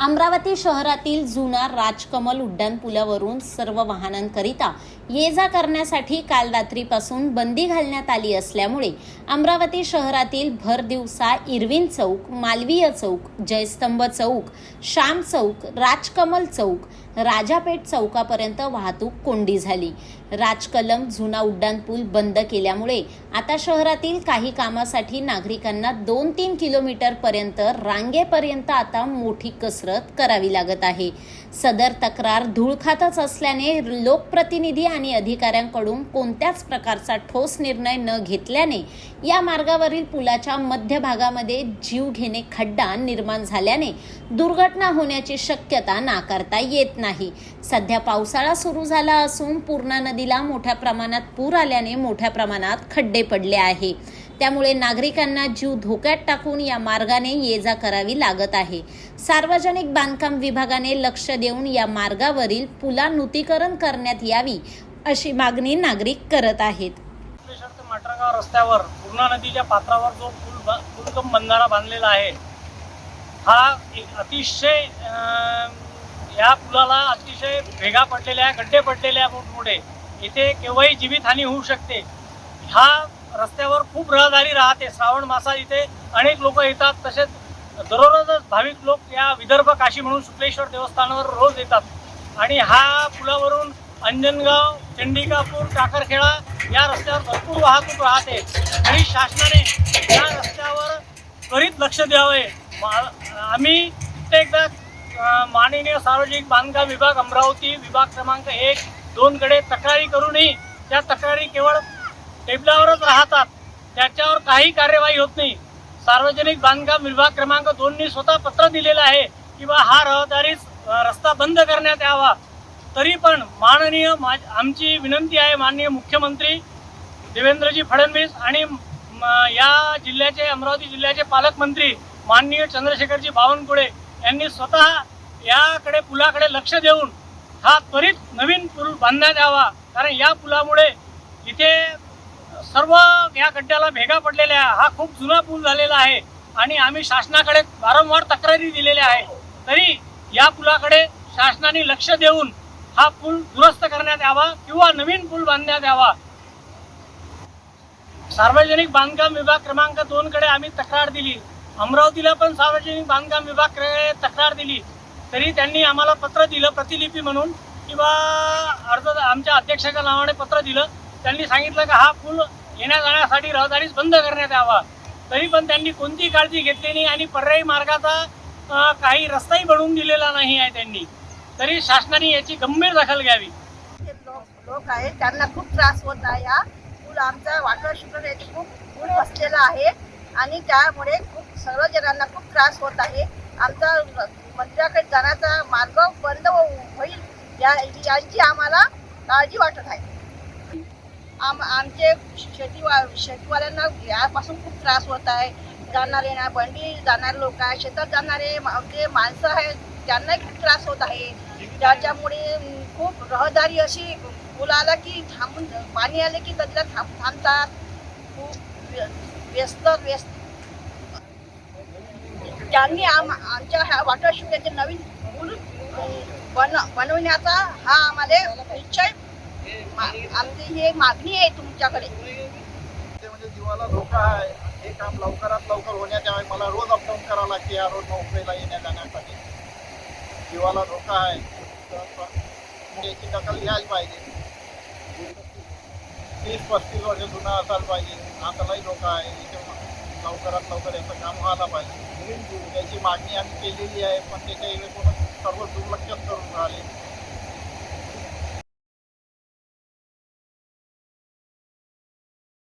अमरावती शहरातील जुना राजकमल उड्डाण पुलावरून सर्व वाहनांकरिता ये जा करण्यासाठी काल रात्रीपासून बंदी घालण्यात आली असल्यामुळे अमरावती शहरातील भर दिवसा इरविन चौक मालवीय चौक जयस्तंभ चौक श्याम चौक राजकमल चौक राजापेठ चौकापर्यंत वाहतूक कोंडी झाली. राजकलम जुना उड्डाणपूल बंद केल्यामुळे आता शहरातील काही कामासाठी नागरिकांना दोन तीन किलोमीटर पर्यंत रांगेपर्यंत आता मोठी कसरत करावी लागत आहे. सदर तक्रार धूळखातच असल्याने लोकप्रतिनिधी आणि अधिकाऱ्यांकडून कोणत्याच प्रकारचा ठोस निर्णय न घेतल्याने या मार्गावरील पुलाच्या मध्यभागामध्ये जीव घेणे खड्डा निर्माण झाल्याने दुर्घटना होण्याची शक्यता नाकारता येत नाही. सध्या पावसाळा सुरू झाला असून पूर्णा नदीला मोठ्या प्रमाणात पूर आल्याने मोठ्या प्रमाणात खड्डे पडले आहे. त्यामुळे नागरिकांना जीव धोक्यात टाकून या मार्गाने ये जा करावी लागत आहे. सार्वजनिक बांधकाम विभागाने लक्ष देऊन या मार्गावरील पुला नूतीकरण करण्यात यावी अशी मागणी नागरिक करत आहेत. माटरगाव रस्त्यावर पूर्णा नदीच्या पात्रावर जो पूल पुलकम बंधारा बांधलेला आहे हा एक अतिशय या पुलाला अतिशय भेगा पडलेल्या गड्डे पडलेल्या मोठमोठे इथे केव्हाही जीवितहानी होऊ शकते. हा रस्त्यावर खूप रहदारी राहते. श्रावण मासात इथे अनेक लोक येतात. तसेच दररोजच भाविक लोक या विदर्भ काशी म्हणून शुक्लेश्वर देवस्थानावर रोज येतात. आणि हा पुलावरून अंजनगाव चंडिकापूर टाकरखेडा या रस्त्यावर भरपूर वाहतूक राहते. आणि शासनाने या रस्त्यावर त्वरित लक्ष द्यावे. मा- आम्ही कित्येकदा माननीय सार्वजनिक बांधकाम विभाग अमरावती विभाग क्रमांक एक दोनकडे तक्रारी करूनही त्या तक्रारी केवळ टेबलावरच राहतात. त्याच्यावर काही कार्यवाही होत नाही. सार्वजनिक बांधकाम विभाग क्रमांक दोननी स्वतः पत्र दिलेलं आहे की बा हा रहदारी रस्ता बंद करण्यात यावा. तरी पण माननीय मा आमची विनंती आहे माननीय मुख्यमंत्री देवेंद्रजी फडणवीस आणि म, या जिल्ह्याचे अमरावती जिल्ह्याचे पालकमंत्री माननीय चंद्रशेखरजी बावनकुळे यांनी स्वतः याकडे पुलाकडे लक्ष देऊन हा त्वरित नवीन पूल बांधण्यात यावा. कारण या पुलामुळे इथे सर्व या गड्ड्याला भेगा पडलेल्या आहे. हा खूप जुना पूल झालेला आहे आणि आम्ही शासनाकडे वारंवार तक्रारी दिलेल्या आहे तरी या पुलाकडे शासनाने लक्ष देऊन हा पूल दुरुस्त करण्यात यावा किंवा नवीन पूल बांधण्यात यावा. सार्वजनिक बांधकाम विभाग क्रमांक दोन कडे आम्ही तक्रार दिली. अमरावतीला पण सार्वजनिक बांधकाम विभागाकडे तक्रार दिली. तरी त्यांनी आम्हाला पत्र दिलं प्रतिलिपी म्हणून किंवा अर्ज आमच्या अध्यक्षाच्या नावाने पत्र दिलं. त्यांनी सांगितलं की हा पूल येण्या जाण्यासाठी रहदारीच बंद करण्यात यावा. तरी पण त्यांनी कोणतीही काळजी घेतली नाही आणि पर्यायी मार्गाचा काही रस्ताही बनवून दिलेला नाही आहे त्यांनी. तरी शासनाने याची गंभीर दखल घ्यावी. लोक आहे त्यांना खूप त्रास होत आहे हा. पूल आमचा वाटर शुगर याची खूप पूल बसलेला आहे. आणि त्यामुळे खूप सर्व जणांना खूप त्रास होत आहे. आमचा मंदिराकडे जाण्याचा मार्ग बंद हो- होईल या यांची आम्हाला काळजी वाटत आहे. आम आमचे शेतीवा शेतीवाल्यांना यापासून खूप त्रास होत आहे. जाणार येणार बंडी जाणारे लोक आहे शेतात जाणारे जे माणसं आहेत त्यांनाही खूप त्रास होत आहे. त्याच्यामुळे खूप रहदारी अशी मुलं आला की थांबून पाणी आले की नदीला थांब थांबतात. खूप व्य- व्यस्त व्यस्त त्यांनी आम आमच्या ह्या वॉटर शिवण्याचे नवीन पूल बन बनवण्याचा हा आम्हाला निश्चय मा- आमची ही एक मागणी आहे तुमच्याकडे. ते म्हणजे जीवाला धोका आहे. हे काम लवकरात लवकर होण्याच्या मला रोज अपडाऊन करावं लागते या रोज नोकरीला येण्या जाण्यासाठी जीवाला धोका आहे. याची दखल घ्यायला पाहिजे. तीस पस्तीस वर्ष जुना असायला पाहिजे. आता लई धोका आहे. लवकरात लवकर याचं काम व्हायला पाहिजे. त्याची मागणी आम्ही केलेली आहे पण ते काही सर्व दुर्लक्षच करून राहिले.